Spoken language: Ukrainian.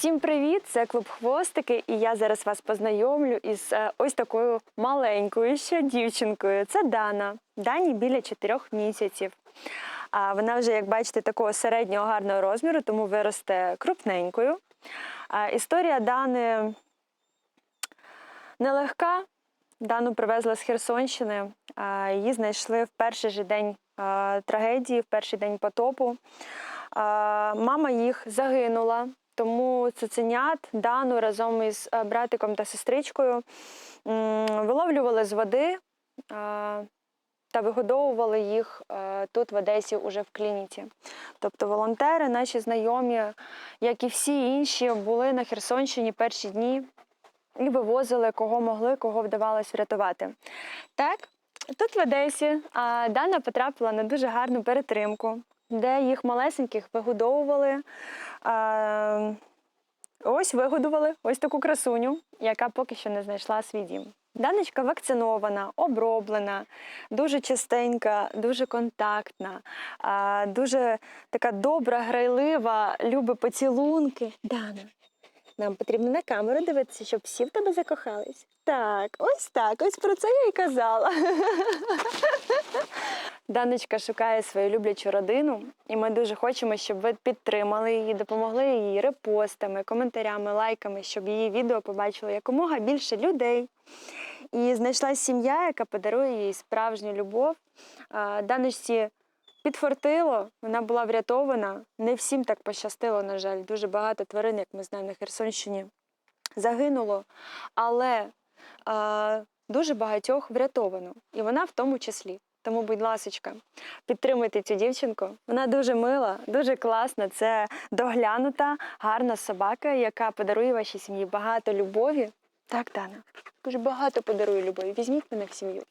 Всім привіт! Це клуб Хвостики, і я зараз вас познайомлю із е, ось такою маленькою ще дівчинкою. Це Дана. Дані біля 4 місяців. А вона вже, як бачите, такого середнього гарного розміру, тому виросте крупненькою. А, Історія Дани нелегка. Дану привезли з Херсонщини. Її знайшли в перший же день трагедії, в перший день потопу. Мама їх загинула, тому цуценят Дану разом із братиком та сестричкою виловлювали з води та вигодовували їх тут в Одесі уже в клініці. Тобто волонтери, наші знайомі, як і всі інші, були на Херсонщині перші дні і вивозили кого могли, кого вдавалось врятувати. Так, тут в Одесі Дана потрапила на дуже гарну перетримку, де їх малесеньких вигодовували. Ось вигодували ось таку красуню, яка поки що не знайшла свій дім. Даночка вакцинована, оброблена, дуже чистенька, дуже контактна, дуже така добра, грайлива, любить поцілунки. Дана, нам потрібно на камеру дивитися, щоб всі в тебе закохались. Так, ось так, ось про це я і казала. Даночка шукає свою люблячу родину, і ми дуже хочемо, щоб ви підтримали її, допомогли їй репостами, коментарями, лайками, щоб її відео побачило якомога більше людей. І знайшла сім'я, яка подарує їй справжню любов. Даночці підфартило, вона була врятована. Не всім так пощастило, на жаль. Дуже багато тварин, як ми знаємо на Херсонщині, загинуло. Але дуже багатьох врятовано, і вона в тому числі. Тому, будь ласочка, підтримуйте цю дівчинку. Вона дуже мила, дуже класна. Це доглянута, гарна собака, яка подарує вашій сім'ї багато любові. Так, Дана, дуже багато подарує любові. Візьміть мене в сім'ю.